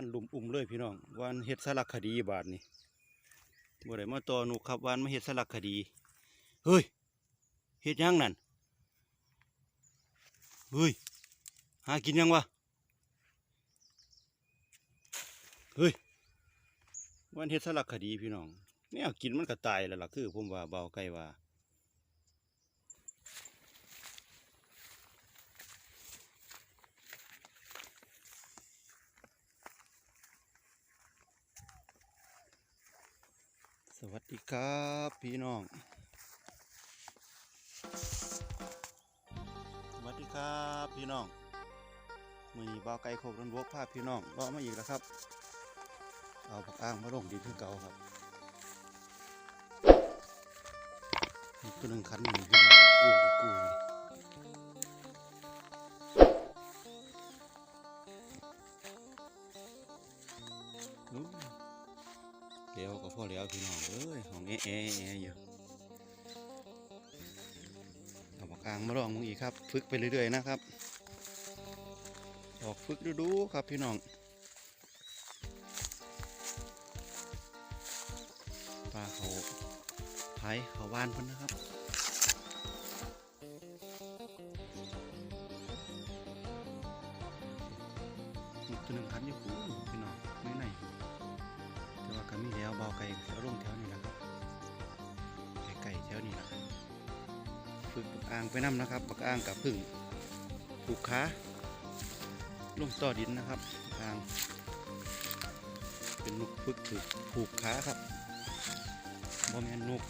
พันลุมอุ้มเลยพี่น้องวานเฮ็ดสารคดีบาทนี่บ่ได้มาต่อหนุกครับวานมาเฮ็ดสารคดี เฮ้ยเฮ็ดยังนั่นเฮ้ยหากินยังวะเฮ้ยวานเฮ็ดสารคดีพี่น้องแนวกินมันก็ตายแล้วล่ะคือผมว่าเบาไกลว่า สวัสดีครับพี่น้อง สวัสดีครับพี่น้องมือนีบ่าวไก่โคกนันวกภาพพี่น้องรอมาอีกแล้วครับ เอาผักอ้างมาลงดินคือเก่าครับนี่ตัวหนึ่งคันหนึ่งพี่น้องกู้กู้ เลี้ยวก็พอแล้วพี่น้องเอ้ยของแอะแอะแอะอยู่เอาปากกางมาลองมึงอีกครับ ฝึกไปเรื่อยๆนะครับ ออกฝึกดูๆครับพี่น้องปลาเขาไผ่เขาว่านพิ่นนะครับอีกตัวหนึ่งคันอยู่ปูพี่น้องไม่ไหน ก็มีแล้วเบาไก่แถวลงแถวนี้นะครับไก่ๆแถวนี้นะครับฝึกปักอ่างไปนํนะครับปักอ่างกับพึ่งผูกขาลงต่อดินนะครับอ่าง เป็นนกฝึกผูกผูกขาครับบ่แม่นนก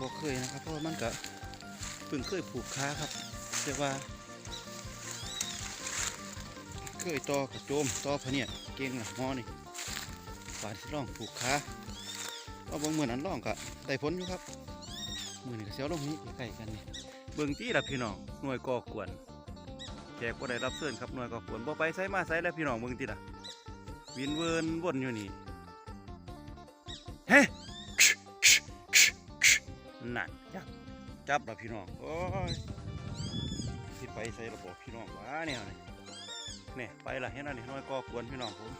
บ่เคยนะครับเพราะมันก็เพิ่งเคยผูกขาครับแต่ว่า เคยต่อกระโจมต่อพเนียดเก่งหละหมอนี่ ฝาดสิล่องผูกขาเอาเบิ่งมือนั้นล่องกะได้ผลอยู่ครับมือนี่ก็เสียวลงนี้ใกล้กันนี่เบิ่งที่ละพี่น้องหน่วยก่อกวนแขกบ่ได้รับเชิญครับหน่วยก่อกวนบ่ไปไสมาไสแล้วพี่น้องเบิ่งที่ละวินเวิร์นวนอยู่นี่เฮ้นั่นจับจับละพี่น้องโอ้ยสิไปไสระบบพี่น้องว้าแนวนี่นี่ไปละเห็นอันนี้น้อยก็กวนพี่น้องผม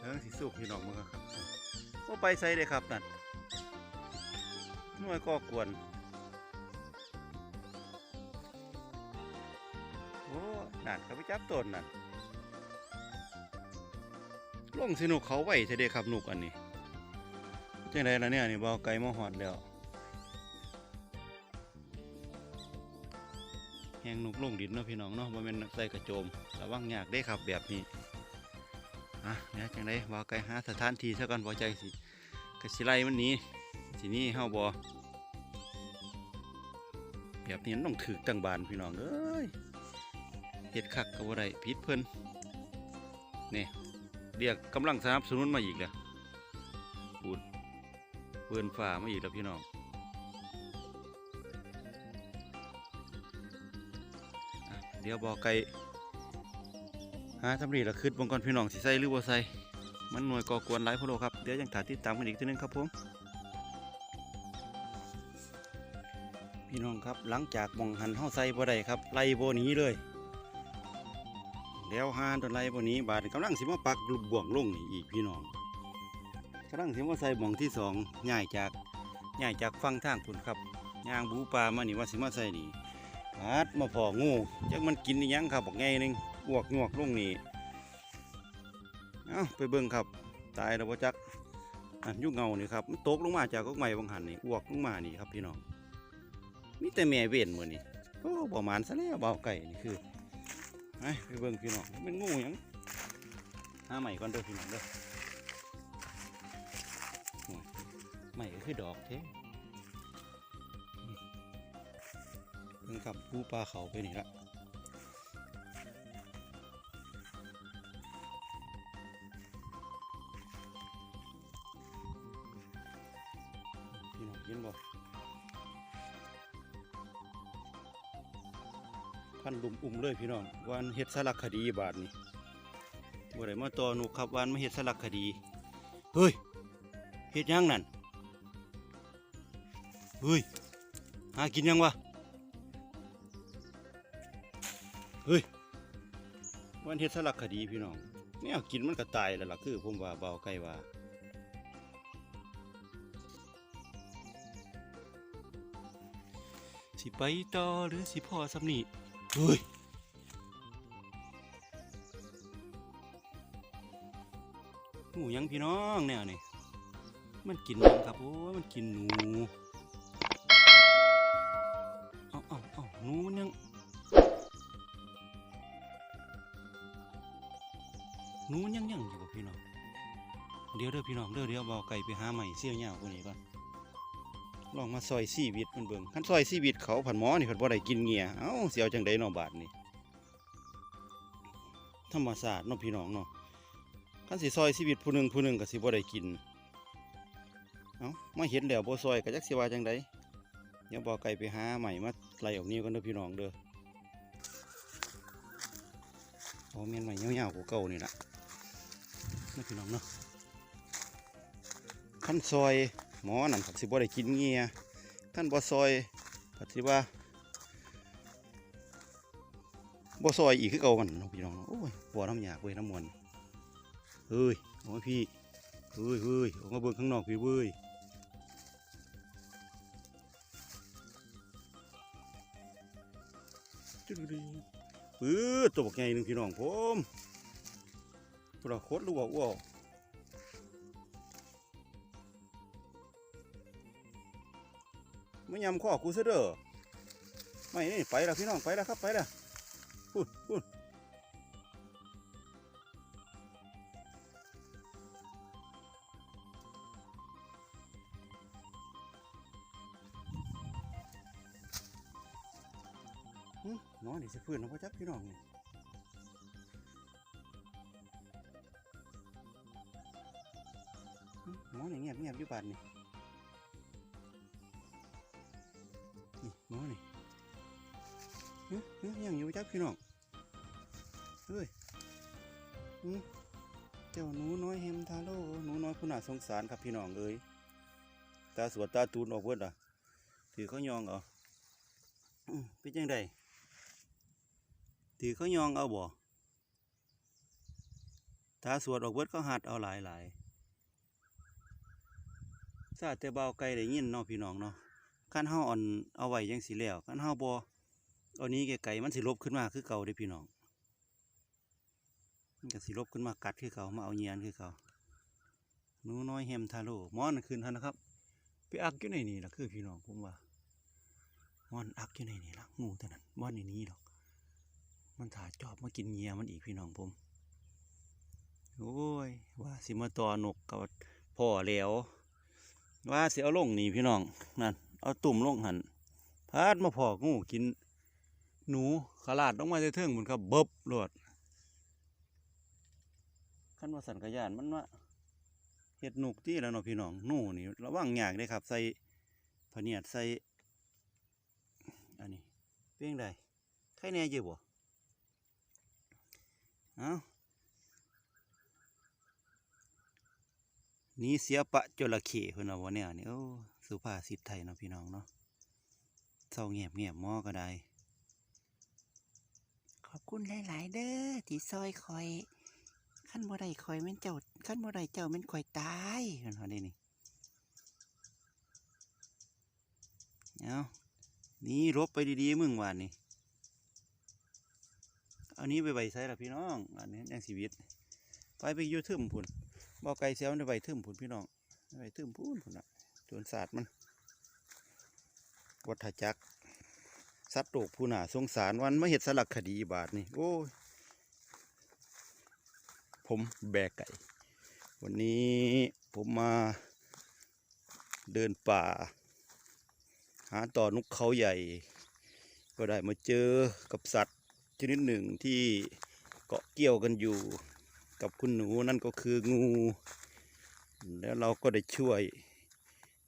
เรื่องสีสุกพี่น้องมึงครับว่าไปใส่เลยครับนั่นน้อยก็กวนโอ้นั่นเขาไปจับต้นนั่นลงสนุกเขาไหวเทเดครับหนุกอันนี้จังไดล่ะเนี่ยนี่บอไก่มาหอดแล้วแหงนุกลงดินเนาะพี่น้องเนาะบ่แม่นใส่กระโจมระวังยากได้ครับแบบนี้ อะเนี่ยจังไดว่ไกลหาสถานที่ซะก่อนบ่ใจสิกสิไลมันหนีสินี้เฮาบ่แบบนี้ต้องถึกตั้งบานพี่น้องเอ้ยเฮ็ดคักก็บ่ได้ผิดเพิ่นนี่เรียกกำลังสนับสนุนมาอีกแล้วปูดเปืนฝ่ามาอีกแล้วพี่น้องเดี๋ยวบอไก่ หาทำรีละคืดบงกรพี่น้องสิใส่หรือบ่ใส่มันหน่วยก่อกวนหลายพะโลครับ เดี๋ยวยังถาติดตามกันอีกทีนึงครับผมพี่น้องครับหลังจากมองหันเฮาใส่บ่ได้ครับไล่บ่หนีเลยแล้วหาตัวไล่บ่หนีบาดกำลังสิมาปักลูบ่วงลงนี่อีกพี่น้องกำลังสิมาใส่บ่วงที่สองย้ายจากย้ายจากฝั่งทางพุ่นครับย่างบูปลามานี่ว่าสิมาใส่นี่ฮัดมาพองูจักมันกินอิหยังครับบอกไงนึง อวกงวกลงนี่เอาไปเบิ่งครับ ตายแล้วบ่จักอันยุกเงานี่ครับมันตกลงมาจากกกไม้บางหันนี่อวกลงมานี่ครับพี่น้องมีแต่แม่เว้นมือนี่โอ้ประมาณซะแล้วเบาไก่นี่คือไปไปเบิ่งพี่น้องมันเป็นงูยังหาใหม่ก่อนเด้อพี่น้องเด้อโอ้ยใหม่ก็คือดอกเท่เพิ่งขับผู้ปลาเขาไปนี่ละ พันลุมอุ้มเลยพี่น้องวานเฮ็ดสารคดีบาทนี่บ่ได้มาต่อหนุกครับวานมาเฮ็ดสารคดี เฮ้ยเฮ็ดยังนั่นเฮ้ยหากินยังวะเฮ้ยวันเฮ็ดสลักคดีพี่น้องแนวกินมันก็ตายแล้วล่ะคือผมว่าเบาไกลว่าสิไปต่อหรือสิพ่อสำนี เฮ้ยหูยังพี่น้องแนวนี่มันกินยังครับโอ้ยมันกินหนูเอาเอาเอาหนูมันยังหนูยังยังอยู่กับพี่น้องเดี๋ยวเด้อพี่น้องเด้อเดี๋ยวเบาไก่ไปหาใหม่เสี่ยวเหย้าพวกนี้ก่อน ลองมาซอยซีวิตมันเบิ่งคันซอยซีวิตเขาผันหมอนี่เพิ่นบ่ได้กินเงียเอ้าเสียวจังได๋เนาะบาดนี่ธรรมศาสตร์เนาะพี่น้องเนาะคันสิซอยชีวิตผู้หนึงผู้หนึงก็สิบ่ได้กิน เอ้ามาเห็นแล้วบ่ซอยก็จักสิว่าจังไดเดี๋ยวบาไก่ไปหาใหม่มาไล่ออกนิ้วกันเด้อพี่น้องเด้อโอ้แม่นใหม่ยาวๆกว่าเก่านี่ล่ะนะพี่น้องเนาะขั้นซอย มอนั่นผัดสิบ่ได้กินเงียขั้นบ่ซอยผัดสิว่าบ่ซอยอีกคือเก่ากันนาะพี่น้องเนาะโอ้ยบ่น้ำยากเว้ยน้ำมวนเฮ้ยโอ้ยพี่เฮ้ยเฮ้ยออกมาเบิ่งข้างนอกพี่เว้ยจุดดีปื้อตัวบักใหญ่หนึงพี่น้องผมพวกเราโคตรรู้ว่าอ้ว ไม่ยำข้อกูซะเด้อไม่นี่ไปแล้วพี่น้องไปแล้วครับไปแล้วพูดพูดหึหมอนี่สิฟื้นเอาพ่อจักพี่น้องนี่หมองนี่เงียบเงียบอยู่บานนี่ เฮ้ยเฮ้ยยังอยู่จับพี่น้องเฮ้ยเจ้าหนูน้อยเฮมทาโร่หนูน้อยผู้น่าสงสารครับพี่น้องเอ้ยตาสวดตาตูนออกเบิดอะถือเขายองเหรออืมเป็นจังไดถือเขายองเอาบ่ตาสวดออกเบิดเขาหัดเอาหลายหลายซาแต่เบาไกลได้ยินเนาะพี่น้องเนาะคันเฮาอ่อนเอาไว้จังสิแล้วคันเฮาบ่ เอานี้ไกลๆมันสิลบขึ้นมาคือเก่าเด้พี่น้อง มันก็สิลบขึ้นมากัดคือเก่ามาเอาเยียนคือเก่าหนูน้อยแฮมทาโร่มอนขึ้นทันนะครับไปอักอยู่ในนี่ล่ะคือพี่น้องผมว่ามอนอักอยู่ในนี่ล่ะงูตัวนั้นมอนในนี้ดอก มันถ่าจอบมากินเหยียมันอีกพี่น้องผมโอ้ยว่าสิมาต่อนกกับพ่อแล้วว่าสิเอาลงนี่พี่น้องนั่นเอาตุ่มลงหันพาดมาพองูกิน หนูขลาดลงมาเทิงๆมันก็เบิบโลดขั้นว่าสันกระยานมันว่าเห็ดหนุกที่แล้วเนาะพี่น้องหนูนี่ระวังยากเลยครับ ใส่พะเนียดใส่อันนี้เพียงใดใครแน่เยอะบ่เอาหนี่เสียปะจระเข้เพิ่นว่าบ่แนวนี่โอ้สุภาษิตไทยเนาะพี่น้องเนาะเศร้าเงียบเงียบมอก็ได้ อบคุณหลาย ๆ เด้อที่ซอยคอยขั้นบ่ได้คอยแม่นเจ้าขั้นบ่ได้เจ้าแม่นคอยตายเพิ่นว่าได้นี่เอานี่รบไปดี ๆ มึงวานนี่เอานี้ไปไว้ใส่ละพี่น้อง อันนี้ยังชีวิต ไปไปยูทึมพุ่นบ่ไกลเสียมันไปไว้ทึมพุ่นพี่น้องไปไว้ทึมพุ่นพุ่นน่ะจรศาสตร์มันวัฏจักร สัตว์โลกผู้น่าสงสารวันมาเห็ดสลักคดีบาทนี่โอ้ยผมแบกไก่ วันนี้ผมมาเดินป่า หาต่อนกเขาใหญ่ ก็ได้มาเจอกับสัตว์ชนิดหนึ่งที่เกาะเกี่ยวกันอยู่กับคุณหนูนั่นก็คืองู แล้วเราก็ได้ช่วย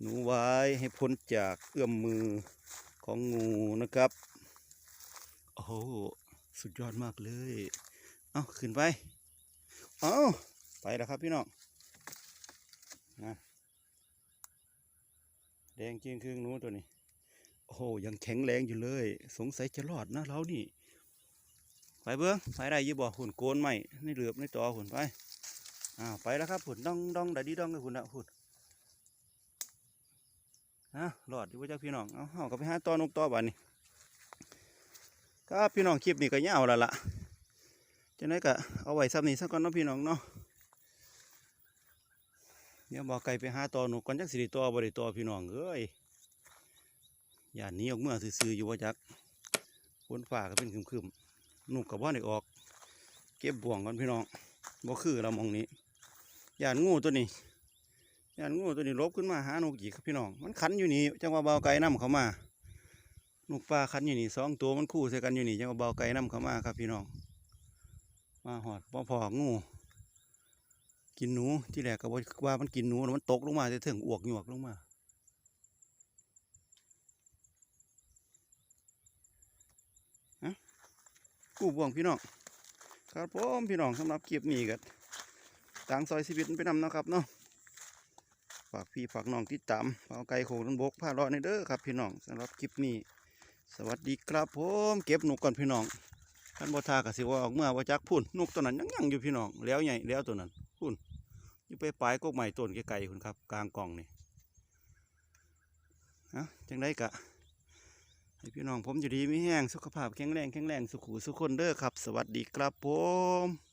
หนูไว้ให้พ้นจากเอื้อมมือ ของงูนะครับ โอ้โห สุดยอดมากเลย เอาขึ้นไป เอาไปแล้วครับพี่น้องนะแดงจริงคือหนูตัวนี้ โอ้โห ยังแข็งแรงอยู่เลย สงสัยจะรอดนะเรานี่ ไปเบิ้องไปได้ยี่บ่หุ่นโกนใหมในเหลือบในต่อหุ่นไป อ้าว ไปแล้วครับหุ่นดองดองได้ดีดองกับหุ่นละหุ่น ฮะรอดอยู่ว่าจ้าพี่น้อง เอาเฮาก็ไปหาตอนกต่อบ้านนี้ครับพี่น้องคลิปนี้ก็ยาวแล้วล่ะจังไดก็เอาไว้ซ้ำนี้ซะก่อนเนาะพี่น้องเนาะเดี๋ยวบอกไก่ไปหาตอนกก่อนจักสิได้ต่อบ่ได้ต่อพี่น้องเอ้ยอย่าหนี้ออกเมื่อซื่อๆอยู่ว่าจักฝนฟ้าก็เป็นคึมๆนุกกับว่าได้ออก เก็บบ่วงก่อนพี่น้องบ่คือเรามองนี้อย่านงูตัวนี้ ยานงูตัวนี้ลบขึ้นมาหานกอีครับพี่น้อง มันขันอยู่นี่จังว่าเบาไก่น้ำเข้ามานกปลาขันอยู่นี่สองตัวมันคู่ใส่กันอยู่นี่จังว่าเบาไก่น้ำเข้ามาครับพี่น้อง มาหอดพอพองู กินหนูที่แรกก็บ่ว่ามันกินหนูแล้วมันตกลงมาจะถึงอวกหยวกลงมากู้บ่วงพี่น้องครับผมพี่น้องสำหรับคลิปนี้ก็ต่างซอยชีวิตไปนำนะครับเนาะ ฝากพี่ฝากน้องติดตามเอาไก่โขงทั้งบกผ้ารอในเด้อครับพี่น้องสำหรับคลิปนี้ สวัสดีครับผมเก็บนกก่อนพี่น้องท่านบ่ทากสิว่าออกเมื่อว่าจักพุ่นนกตัวนั้นยังยังอยู่พี่น้องแล้วใหญ่แล้วตัวนั้นพุ่นอยู่ไปปลายกกใหม่ต้นไกลๆคุณครับ กลางกล่องนี่ฮะจังได้กะให้พี่น้องผมอยู่ดีไม่แห้งสุขภาพแข็งแรงแข็งแรงสุขุสุขคนเด้อครับ สวัสดีครับผม